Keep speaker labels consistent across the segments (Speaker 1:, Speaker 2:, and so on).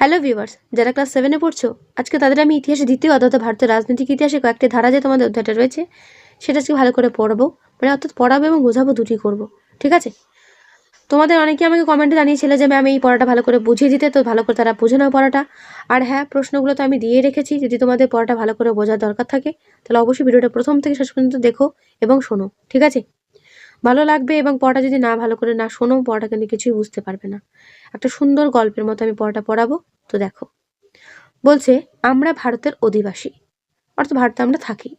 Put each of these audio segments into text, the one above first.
Speaker 1: Hello viewers, যারা class সেভেনে পড়ছো, আজকে তাদের আমি ইতিহাসে দ্বিতীয় অর্থাৎ ভারতের রাজনৈতিক ইতিহাসে কয়েকটি ধারা যে তোমাদের অধ্যায়টা রয়েছে, সেটা আজকে ভালো করে পড়াবো মানে অর্থাৎ পড়াবো এবং বোঝাবো দুটি করব, ঠিক আছে? তোমাদের অনেকে আমাকে কমেন্টে জানিয়েছিল যে ম্যাম এই পড়াটা ভালো করে বুঝিয়ে দিতে, তো ভালো করে তারা বুঝে নাও পড়াটা। আর হ্যাঁ প্রশ্নগুলো তো আমি দিয়ে রেখেছি, যদি তোমাদের পড়াটা ভালো করে বোঝার দরকার থাকে, তাহলে অবশ্যই ভিডিওটা প্রথম থেকে শেষ পর্যন্ত দেখো এবং শোনো, ঠিক আছে? ভালো লাগবে এবং পড়াটা যদি না ভালো করে না শোনো পড়াটা কিন্তু কিছুই বুঝতে পারবে না। একটা সুন্দর গল্পের মতো আমি পড়াটা পড়াবো, তো দেখো। বলছে, আমরা ভারতের অধিবাসী। অর্থাৎ ভারতে আমরা থাকি।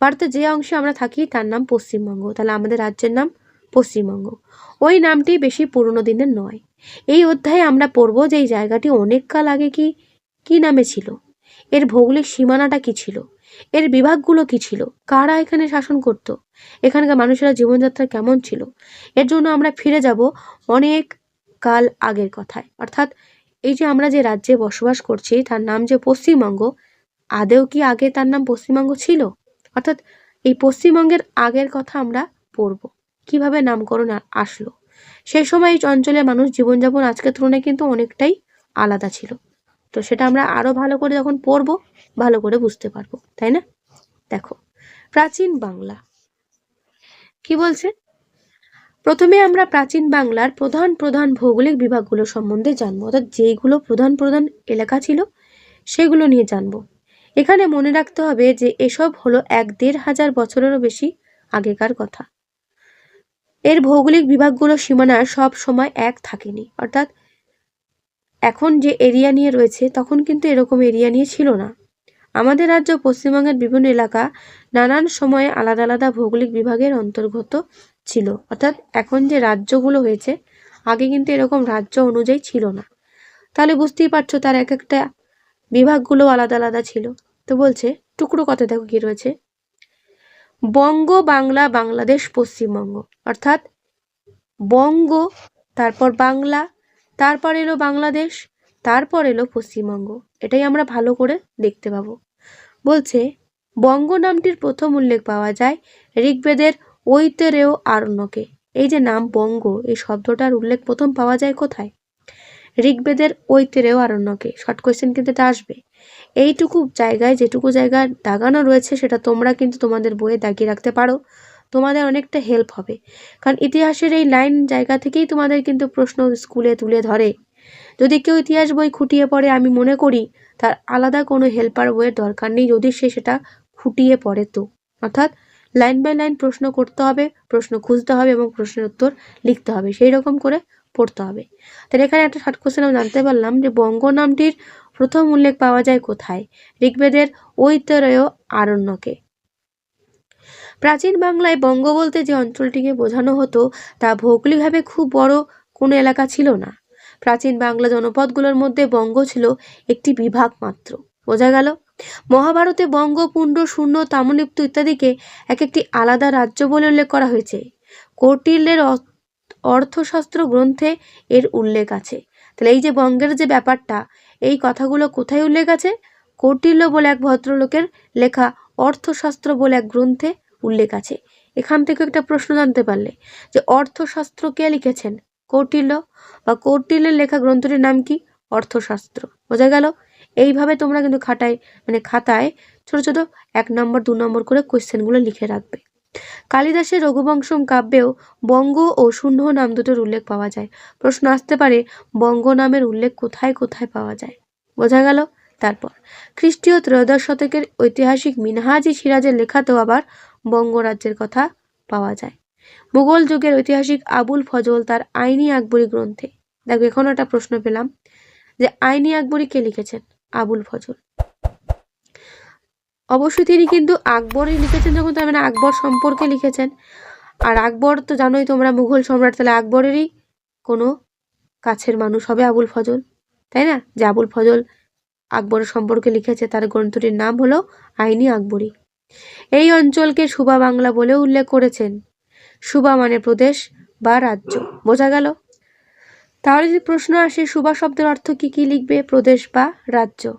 Speaker 1: ভারতের যে অংশে আমরা থাকি, তার নাম পশ্চিমবঙ্গ। তাহলে আমাদের রাজ্যের নাম পশ্চিমবঙ্গ। ওই নামটি বেশি পুরনো দিনের নয়। এই অধ্যায়ে আমরা পড়ব যে এই জায়গাটি অনেক কাল আগে কি কি নামে ছিল? এর ভৌগোলিক সীমানাটা কি ছিল? এর বিভাগগুলো কি ছিল? কারা এখানে শাসন করত? এখানকার মানুষেরা জীবনযাত্রা কেমন ছিল? এর জন্য আমরা ফিরে যাব অনেক কাল আগের কথায়। অর্থাৎ এই যে আমরা যে রাজ্যে বসবাস করছি, তার নাম যে পশ্চিমবঙ্গ, আদেও কি আগে তার নাম পশ্চিমবঙ্গ ছিল? অর্থাৎ এই পশ্চিমবঙ্গের আগের কথা আমরা পড়ব। কীভাবে নামকরণ আসলো? সেই সময় এই অঞ্চলের মানুষ জীবনযাপন আজকের তুলনায় কিন্তু অনেকটাই আলাদা ছিল। তো সেটা আমরা আরও ভালো করে যখন পড়ব, ভালো করে বুঝতে পারব, তাই না? দেখো, প্রাচীন বাংলা। কি বলছে? প্রথমে আমরা প্রাচীন বাংলার প্রধান প্রধান ভৌগোলিক বিভাগগুলো সম্বন্ধে জানব, অর্থাৎ যেইগুলো প্রধান প্রধান এলাকা ছিল, সেগুলো নিয়ে জানব। এখানে মনে রাখতে হবে যে এসব হলো এক দেড় হাজার বছরেরও বেশি আগেকার কথা। এর ভৌগোলিক বিভাগগুলো সীমানা সব সময় এক থাকেনি, অর্থাৎ এখন যে এরিয়া নিয়ে রয়েছে, তখন কিন্তু এরকম এরিয়া নিয়ে ছিল না। আমাদের রাজ্য পশ্চিমবঙ্গের বিভিন্ন এলাকা নানান সময়ে আলাদা আলাদা ভৌগোলিক বিভাগের অন্তর্গত ছিল। অর্থাৎ এখন যে রাজ্যগুলো হয়েছে, আগে কিন্তু এরকম রাজ্য অনুযায়ী ছিল না। তাহলে বুঝতেই পারছ তার এক একটা বিভাগগুলো আলাদা আলাদা ছিল। তো বলছে, টুকরো কথা দেখো কি রয়েছে। বঙ্গ বাংলা বাংলাদেশ, পশ্চিমবঙ্গ। অর্থাৎ বঙ্গ, তারপর বাংলা তারপর এলো বাংলাদেশ, তারপর এলো পশ্চিমবঙ্গ। এটাই আমরা ভালো করে দেখতে পাবো। বলছে, বঙ্গ নামটির প্রথম উল্লেখ পাওয়া যায় ঋগ্বেদের ঐতরেয় আরণ্যকে। এই যে নাম বঙ্গ, এই শব্দটার উল্লেখ প্রথম পাওয়া যায় কোথায়? ঋগ্বেদের ঐতরেয় আরণ্যকে। শর্ট কোয়েশ্চেন কিন্তু এটা আসবে। এইটুকু জায়গায় যেটুকু জায়গা দাগানো রয়েছে, সেটা তোমরা কিন্তু তোমাদের বইয়ে দাগিয়ে রাখতে পারো। তোমাদের অনেকটা হেল্প হবে। কারণ ইতিহাসের এই লাইন জায়গা থেকেই তোমাদের কিন্তু প্রশ্ন স্কুলে তুলে ধরে। যদি কেউ ইতিহাস বই খুঁটিয়ে পড়ে, আমি মনে করি তার আলাদা কোনো হেল্পার বইয়ের দরকার নেই, যদি সে সেটা খুঁটিয়ে পড়ে তো। অর্থাৎ লাইন বাই লাইন প্রশ্ন করতে হবে, প্রশ্ন খুঁজতে হবে এবং প্রশ্নের উত্তর লিখতে হবে। সেই রকম করে পড়তে হবে। তাহলে এখানে একটা শর্ট কোশ্চেন আমি জানতে পারলাম যে বঙ্গ নামটির প্রথম উল্লেখ পাওয়া যায় কোথায়? ঋগ্বেদের ঐতরেয় আরণ্যকে। প্রাচীন বাংলায় বঙ্গ বলতে যে অঞ্চলটিকে বোঝানো হতো, তা ভৌগোলিকভাবে খুব বড় কোনো এলাকা ছিল না। প্রাচীন বাংলা জনপদগুলোর মধ্যে বঙ্গ ছিল একটি বিভাগ মাত্র। বোঝা গেল, মহাভারতে বঙ্গ, পুণ্ড, শূন্য, তাম্রলিপ্ত ইত্যাদিকে এক একটি আলাদা রাজ্য বলে উল্লেখ করা হয়েছে। কৌটিল্যের অর্থশাস্ত্র গ্রন্থে এর উল্লেখ আছে। তাহলে এই যে বঙ্গের যে ব্যাপারটা, এই কথাগুলো কোথায় উল্লেখ আছে? কৌটিল্য বলে এক ভদ্রলোকের লেখা অর্থশাস্ত্র বলে এক গ্রন্থে উল্লেখ আছে। এখান থেকে একটা প্রশ্ন জানতে পারলে, যে অর্থশাস্ত্র কে লিখেছেন? কৌটিল্য? বা কৌটিল্যের লেখা গ্রন্থটির নাম কি? অর্থশাস্ত্র। বোঝা গেল? এইভাবে তোমরা কিন্তু খাতায় মানে খাতায় ছোট ছোট এক নম্বর, দু নম্বর করে কোয়েশ্চেনগুলো লিখে রাখবে। কালিদাসের রঘুবংশম কাব্যেও বঙ্গ ও শূন্য নাম দুটোর উল্লেখ পাওয়া যায়। প্রশ্ন আসতে পারে, বঙ্গ নামের উল্লেখ কোথায় কোথায় পাওয়া যায়? বোঝা গেল? তারপর, খ্রিস্টীয় ত্রয়োদশ শতকের ঐতিহাসিক মিনহাজি সিরাজের লেখাতেও আবার বঙ্গরাজ্যের কথা পাওয়া যায়। মুঘল যুগের ঐতিহাসিক আবুল ফজল তার আইনি আকবরী গ্রন্থে। দেখো, এখনও একটা প্রশ্ন পেলাম যে আইনি আকবরী কে লিখেছেন? আবুল ফজল। অবশ্যই তিনি কিন্তু আকবরই লিখেছেন, যখন তার মানে আকবর সম্পর্কে লিখেছেন। আর আকবর তো জানোই তোমরা মুঘল সম্রাট, তাহলে আকবরেরই কোনো কাছের মানুষ হবে আবুল ফজল, তাই না? যে আবুল ফজল আকবরের সম্পর্কে লিখেছে, তার গ্রন্থটির নাম হলো আইনি আকবরী। এই অঞ্চলকে সুবা বাংলা বলে উল্লেখ করেছেন। সুবা মানে প্রদেশ বা রাজ্য। বোঝা গেল? তাহলে যদি প্রশ্ন আসে, সুবা শব্দের অর্থ কি কি লিখবে, প্রদেশ বা রাজ্য?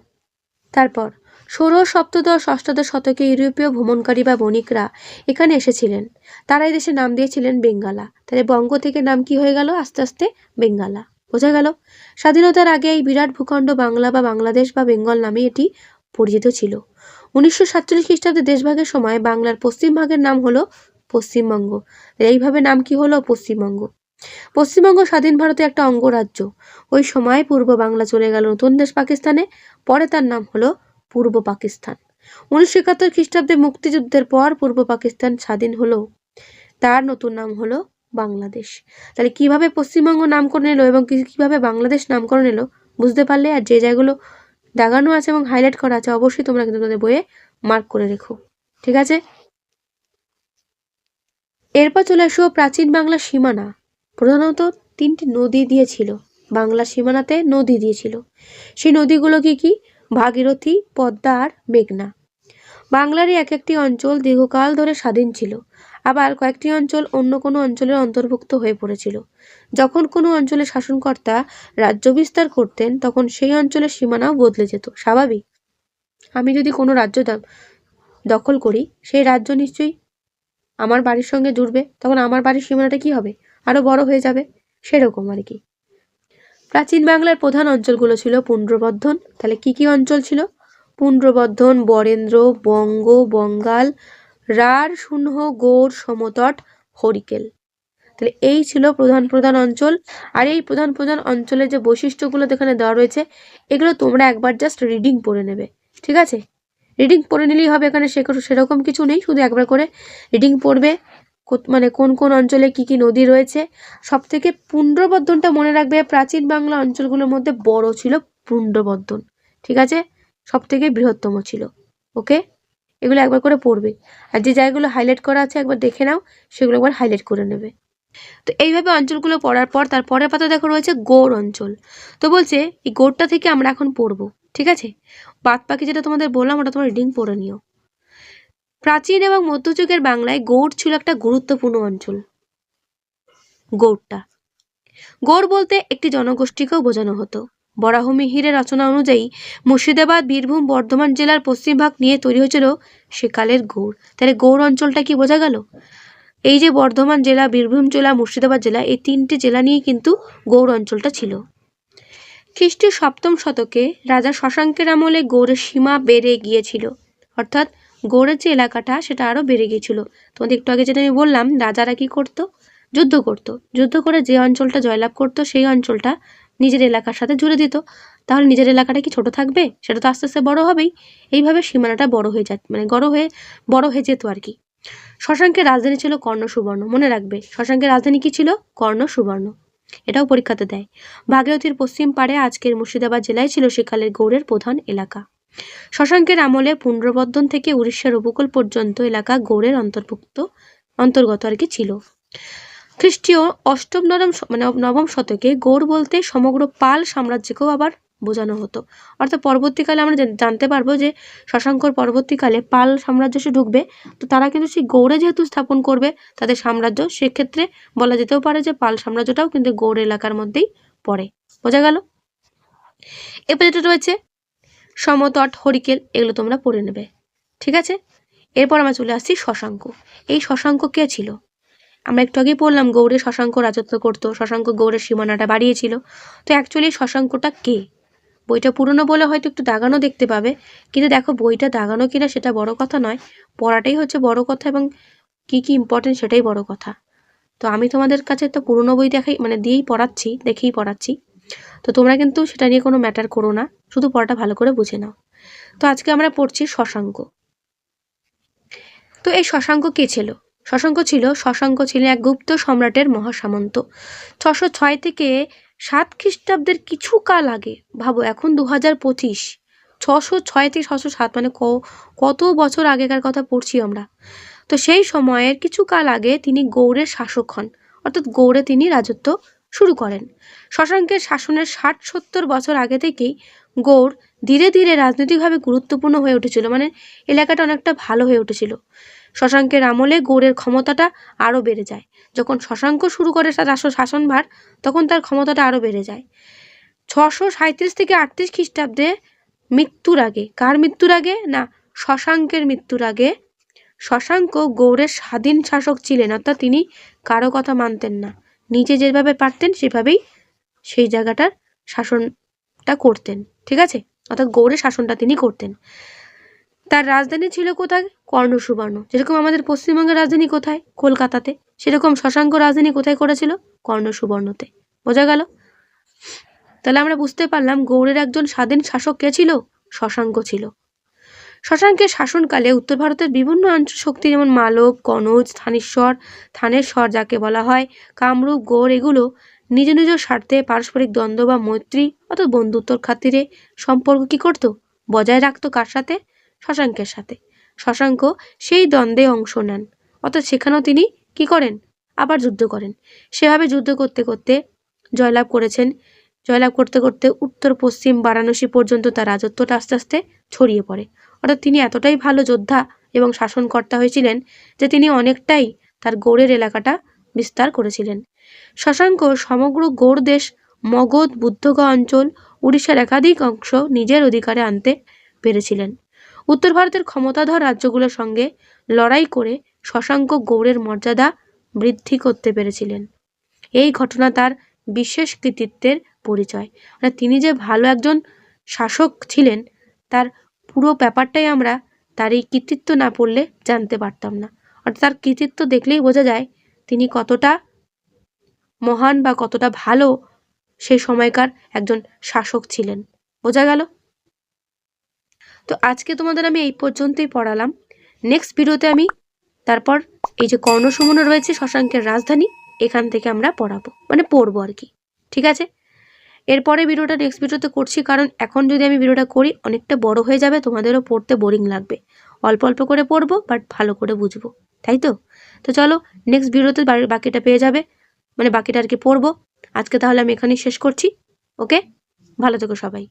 Speaker 1: তারপর, ষোড়শ, সপ্তদশ, অষ্টাদশ শতকে ইউরোপীয় ভ্রমণকারী বা বণিকরা এখানে এসেছিলেন। তারা এই দেশে নাম দিয়েছিলেন বেঙ্গালা। তাহলে বঙ্গ থেকে নাম কি হয়ে গেল? আস্তে আস্তে বেঙ্গালা। বোঝা গেল? স্বাধীনতার আগে এই বিরাট ভূখণ্ড বাংলা বা বাংলাদেশ বা বেঙ্গল নামে এটি পরিচিত ছিল। উনিশশো সাতচল্লিশ খ্রিস্টাব্দে দেশভাগের সময় বাংলার পশ্চিম ভাগের নাম হলো পশ্চিমবঙ্গ। এইভাবে নাম কি হলো? পশ্চিমবঙ্গ। পশ্চিমবঙ্গ স্বাধীন ভারতের একটা অঙ্গরাজ্য। ওই সময় পূর্ব বাংলা চলে গেল নতুন দেশ পাকিস্তানে, পরে তার নাম হলো পূর্ব পাকিস্তান। উনিশশো একাত্তর খ্রিস্টাব্দে মুক্তিযুদ্ধের পর পূর্ব পাকিস্তান স্বাধীন হলো। তার নতুন নাম হলো বাংলাদেশ। তাহলে কীভাবে পশ্চিমবঙ্গ নামকরণ এলো এবং কীভাবে বাংলাদেশ নামকরণ এলো? বুঝতে পারলে আর যে জায়গাগুলো দাগানো আছে এবং হাইলাইট করা আছে, অবশ্যই তোমরা কিন্তু তোমাদের বইয়ে মার্ক করে রেখো। ঠিক আছে? এরপর চলে আসো প্রাচীন বাংলার সীমানা। প্রধানত তিনটি নদী দিয়েছিল। বাংলা সীমানাতে নদী দিয়েছিল। সেই নদীগুলো কি কি? ভাগীরথী, পদ্মা আর মেঘনা। বাংলারই এক একটি অঞ্চল দীর্ঘকাল ধরে স্বাধীন ছিল। আবার কয়েকটি অঞ্চল অন্য কোনো অঞ্চলের অন্তর্ভুক্ত হয়ে পড়েছিল। যখন কোনো অঞ্চলের শাসনকর্তা রাজ্য বিস্তার করতেন, তখন সেই অঞ্চলের সীমানাও বদলে যেত। স্বাভাবিক। আমি যদি কোনো রাজ্য দখল করি, সেই রাজ্য নিশ্চয়ই আমার বাড়ির সঙ্গে জুড়বে। তখন আমার বাড়ির সীমানাটা কি হবে? আরও বড় হয়ে যাবে। সেরকম আর কি। প্রাচীন বাংলার প্রধান অঞ্চলগুলো ছিল পুণ্ড্রবর্ধন তাহলে কি কি অঞ্চল ছিল? পুণ্ড্রবর্ধন বরেন্দ্র, বঙ্গ, বঙ্গাল রাঢ় শূন্য গৌড় সমতট, হরিকেল। তাহলে এই ছিল প্রধান প্রধান অঞ্চল। আর এই প্রধান প্রধান অঞ্চলের যে বৈশিষ্ট্যগুলো এখানে দেওয়া রয়েছে, এগুলো তোমরা একবার জাস্ট রিডিং পড়ে নেবে। ঠিক আছে? রিডিং পড়ে নিলেই হবে এখানে সেরকম কিছু নেই, শুধু একবার করে রিডিং পড়বে। মানে কোন কোন অঞ্চলে কি কি নদী রয়েছে। সব থেকে পুণ্ড্রবর্ধনটা মনে রাখবে, প্রাচীন বাংলা অঞ্চলগুলোর মধ্যে বড় ছিল পুণ্ড্রবর্ধন ঠিক আছে? সব থেকে বৃহত্তম ছিল। ওকে এগুলো একবার করে পড়বে। আর যে জায়গাগুলো হাইলাইট করা আছে একবার দেখে নাও, সেগুলো একবার হাইলাইট করে নেবে। তো এইভাবে অঞ্চলগুলো পড়ার পর, তার পরের পাতা দেখো রয়েছে গৌড় অঞ্চল। তো বলছে, এই গৌড়টা থেকে আমরা এখন পড়ব, ঠিক আছে? বাদ বাকি যেটা তোমাদের বললাম, ওটা তোমার রিডিং পড়ে নিও। প্রাচীন এবং মধ্যযুগের বাংলায় গৌড় ছিল একটা গুরুত্বপূর্ণ অঞ্চল, গৌড়টা। গৌড় বলতে একটি জনগোষ্ঠীকেও বোঝানো হতো। বরাহমিহিরের রচনা অনুযায়ী, মুর্শিদাবাদ, বীরভূম, বর্ধমান জেলার পশ্চিম ভাগ নিয়ে তৈরি হয়েছিল সেকালের গৌড়। তাহলে গৌড় অঞ্চলটা কি বোঝা গেল? এই যে বর্ধমান জেলা, বীরভূম জেলা, মুর্শিদাবাদ জেলা, এই তিনটে জেলা নিয়ে কিন্তু গৌড় অঞ্চলটা ছিল। খ্রিস্টীয় সপ্তম শতকে রাজা শশাঙ্কের আমলে গৌড়ের সীমা বেড়ে গিয়েছিল। অর্থাৎ গৌড়ের যে এলাকাটা, সেটা আরও বেড়ে গিয়েছিল। তোমাদের একটু আগে যেটা আমি বললাম, রাজারা কি করতো? যুদ্ধ করত। যুদ্ধ করে যে অঞ্চলটা জয়লাভ করতো, সেই অঞ্চলটা নিজের এলাকার সাথে জুড়ে দিত। তাহলে নিজের এলাকাটা কি ছোট থাকবে? সেটা তো আস্তে আস্তে বড় হবেই। এইভাবে সীমানাটা বড় হয়ে যা মানে বড় হয়ে বড় হয়ে যেত আর কি। শশাঙ্কের রাজধানী ছিল কর্ণ সুবর্ণ, মনে রাখবে। শশাঙ্কের রাজধানী কি ছিল? কর্ণ সুবর্ণ। এটাও পরীক্ষাতে দেয়। ভাগীরথীর পশ্চিম পাড়ে আজকের মুর্শিদাবাদ জেলায় ছিল সেকালের গৌড়ের প্রধান এলাকা। শশাঙ্কের আমলে পুণ্ড্রবর্ধন থেকে উড়িষ্যার উপকূল পর্যন্ত এলাকা গৌড়ের অন্তর্ভুক্ত, অন্তর্গত আর কি ছিল। খ্রিস্টীয় অষ্টম নবম মানে নবম শতকে গৌড় বলতে সমগ্র পাল সাম্রাজ্যকেও আবার বোঝানো হতো। অর্থাৎ পরবর্তীকালে আমরা জানতে পারব যে শশাঙ্কর পরবর্তীকালে পাল সাম্রাজ্য সে ঢুকবে, তো তারা কিন্তু সেই গৌড়ে যেহেতু স্থাপন করবে, তাদের সাম্রাজ্য, সেক্ষেত্রে বলা যেতেও পারে যে পাল সাম্রাজ্যটাও কিন্তু গৌড় এলাকার মধ্যেই পড়ে। বোঝা গেল? এরপর যেটা রয়েছে, সমতট হরিকেল, এগুলো তোমরা পড়ে নেবে। ঠিক আছে? এরপর আমরা চলে আসছি শশাঙ্ক। এই শশাঙ্ক কে ছিল? আমরা একটু আগেই বললাম গৌড়ে শশাঙ্ক রাজত্ব করতো। শশাঙ্ক গৌড়ের সীমানাটা বাড়িয়েছিল। তো অ্যাকচুয়ালি শশাঙ্কটা কে? বইটা পুরনো বলে হয়তো একটু দাগানো দেখতে পাবে। কিন্তু দেখো, বইটা দাগানো কিনা সেটা বড় কথা নয়। পড়াটাই হচ্ছে বড় কথা এবং কি কি ইম্পর্টেন্ট সেটাই বড় কথা। তো আমি তোমাদের কাছে তো পুরনো বই দেখাই মানে দিয়েই পড়াচ্ছি, দেখেই পড়াচ্ছি। তো তোমরা কিন্তু সেটা নিয়ে কোনো ম্যাটার করো না। শুধু পড়াটা ভালো করে বুঝে নাও। তো আজকে আমরা পড়ছি শশাঙ্ক। তো এই শশাঙ্ক কে ছিল? শশাঙ্ক ছিল, শশাঙ্ক ছিলেন এক গুপ্ত সম্রাটের মহাসামন্ত। ছশো ছয় থেকে সাত খ্রিস্টাব্দের কিছু কাল আগে, ভাবো এখন দু হাজার পঁচিশ, ছশো ছয় থেকে ছশো সাত মানে কত বছর আগেকার কথা পড়ছি আমরা। তো সেই সময়ের কিছু কাল আগে তিনি গৌড়ের শাসক হন, অর্থাৎ গৌড়ে তিনি রাজত্ব শুরু করেন। শশাঙ্কের শাসনের ষাট সত্তর বছর আগে থেকেই গৌড় ধীরে ধীরে রাজনৈতিকভাবে গুরুত্বপূর্ণ হয়ে উঠেছিল মানে এলাকাটা অনেকটা ভালো হয়ে উঠেছিল। শশাঙ্কের আমলে গৌড়ের ক্ষমতাটা আরও বেড়ে যায়। যখন শশাঙ্ক শুরু করে শাসনভার, তখন তার ক্ষমতাটা আরও বেড়ে যায়। ছশো সাঁত্রিশ থেকে আটত্রিশ খ্রিস্টাব্দে মৃত্যুর আগে, কার মৃত্যুর আগে? না, শশাঙ্কের মৃত্যুর আগে। শশাঙ্ক গৌড়ের স্বাধীন শাসক ছিলেন, অর্থাৎ তিনি কারও কথা মানতেন না। নিজে যেভাবে পারতেন, সেভাবেই সেই জায়গাটার শাসনটা করতেন, ঠিক আছে? অর্থাৎ গৌড়ের শাসনটা তিনি করতেন। তার রাজধানী ছিল কোথায়? কর্ণসুবর্ণ। যেরকম আমাদের পশ্চিমবঙ্গের রাজধানী কোথায়? কলকাতাতে। সেরকম শশাঙ্ক রাজধানী কোথায় করেছিল? কর্ণসুবর্ণতে। বোঝা গেল? তাহলে আমরা বুঝতে পারলাম গৌড়ের একজন স্বাধীন শাসক কে ছিল? শশাঙ্ক ছিল। শশাঙ্কের শাসনকালে উত্তর ভারতের বিভিন্ন অঞ্চল শক্তি যেমন মালব, কনৌজ, থানেশ্বর থানেশ্বর যাকে বলা হয়, কামরূপ, গৌড় এগুলো নিজ নিজ স্বার্থে পারস্পরিক দ্বন্দ্ব বা মৈত্রী অর্থাৎ বন্ধুত্বর খাতিরে সম্পর্ক কি করতো? বজায় রাখতো কার সাথে? শশাঙ্কের সাথে। শশাঙ্ক সেই দ্বন্দ্বে অংশ নেন। অর্থাৎ সেখানেও তিনি কি করেন? আবার যুদ্ধ করেন। সেভাবে যুদ্ধ করতে করতে জয়লাভ করেছেন। জয়লাভ করতে করতে উত্তর, পশ্চিম, বারাণসী পর্যন্ত তার রাজত্বটা আস্তে আস্তে ছড়িয়ে পড়ে। অর্থাৎ তিনি এতটাই ভালো যোদ্ধা এবং শাসনকর্তা হয়েছিলেন যে তিনি অনেকটাই তার গৌড়ের এলাকাটা বিস্তার করেছিলেন। শশাঙ্ক সমগ্র গৌড় দেশ, মগধ, বুদ্ধগয়া অঞ্চল, উড়িষ্যার একাধিক অংশ নিজের অধিকারে আনতে পেরেছিলেন। উত্তর ভারতের ক্ষমতাধর রাজ্যগুলোর সঙ্গে লড়াই করে শশাঙ্ক গৌড়ের মর্যাদা বৃদ্ধি করতে পেরেছিলেন। এই ঘটনা তার বিশেষ কৃতিত্বের পরিচয়। মানে তিনি যে ভালো একজন শাসক ছিলেন, তার পুরো ব্যাপারটাই আমরা তার এই কৃতিত্ব না পড়লে জানতে পারতাম না। অর্থাৎ তার কৃতিত্ব দেখলেই বোঝা যায় তিনি কতটা মহান বা কতটা ভালো সেই সময়কার একজন শাসক ছিলেন। বোঝা গেল? তো আজকে তোমাদের আমি এই পর্যন্তই পড়ালাম। নেক্সট ভিডিওতে আমি তারপর এই যে কর্ণসুমন রয়েছে শশাঙ্কের রাজধানী, এখান থেকে আমরা পড়াবো মানে পড়ব আর কি। ঠিক আছে? এরপরে ভিডিওটা নেক্সট ভিডিওতে করছি, কারণ এখন যদি আমি ভিডিওটা করি, অনেকটা বড় হয়ে যাবে, তোমাদেরও পড়তে বোরিং লাগবে। অল্প অল্প করে পড়ব বাট ভালো করে বুঝব। তাই তো? তো চলো নেক্সট ভিডিওতে বাকিটা পেয়ে যাবে মানে বাকিটা আর কি পড়ব। আজকে তাহলে আমি এখানেই শেষ করছি ওকে ভালো থেকো সবাই।